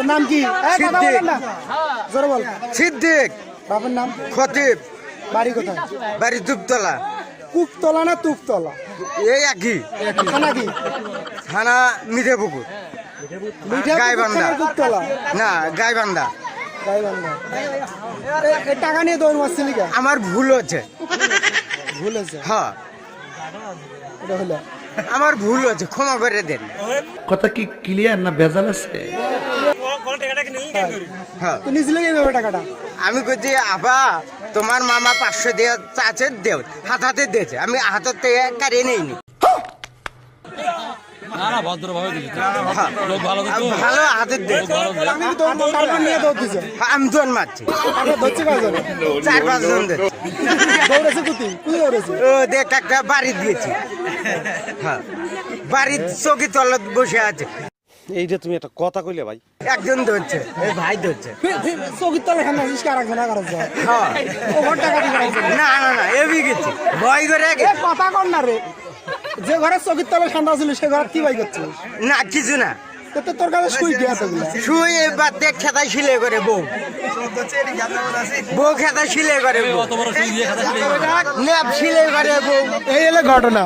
তোর নাম কি। বলেন জোরে বল। সিদ্দিক। বাবার নাম? খতিব। বাড়ি কোথায়? বাড়ি দুপতলা কুপতলা না তুপতলা? এই একই। থানা কি? থানা মিঠে পুকুর গাইবান্ধা। কুপতলা? না গাইবান্ধা। টাকা নিয়ে দৌড় মারছিলি আমার ভুল হচ্ছে। ভুল হয়েছে? হ্যাঁ। এটা হলো। আমার ভুল হয়েছে ক্ষমা করে দেন। কথা কি ক্লিয়ার না ভেজাল আছে? হ্যাঁ। আমি কইছি আবা তোমার মামা পাঁচশো দিয়ে চাচের দেও হাত হাতে দিয়েছে। আমি হাতের থেকে কারিয়ে নেইনি। না না ভদ্রভাবে দিচ্ছি। লোক ভালো দিত। ভালো হাতের দিয়েছে আমি কি দৌড় নিয়ে দৌড় দিছে আমি দোন মারছি। তারপর ধরছে কয়জন? চার পাঁচ জন দৌড়েছে কুতি? দৌড়েছে? ও দেখ একটা বাড়ি দিয়েছি। হ্যাঁ। বাড়ির চৌকি তলত বসে আছে। এইটা তুমি একটা কথা কইলে ভাই। একজন ধরছে। এই ভাই ধরছে। চৌকির তলে খান আছিস কারা খানা করা যায় হ্যাঁ। ও না না না এবি গেছি ভয় করে কথা কর না রে। যে ঘরে চকির তলে ঠান্ডা ছিল সে ঘরে কি বাই করছিস? না কিছু না। তো তোর কাছে শুই দিয়ে এতগুলো শুয়ে এবার দেখ খেতা শিলে করে বউ। বউ খেতায় শিলে করে বউ। ন্যাপ শিলে করে? বউ। এই ঘটনা।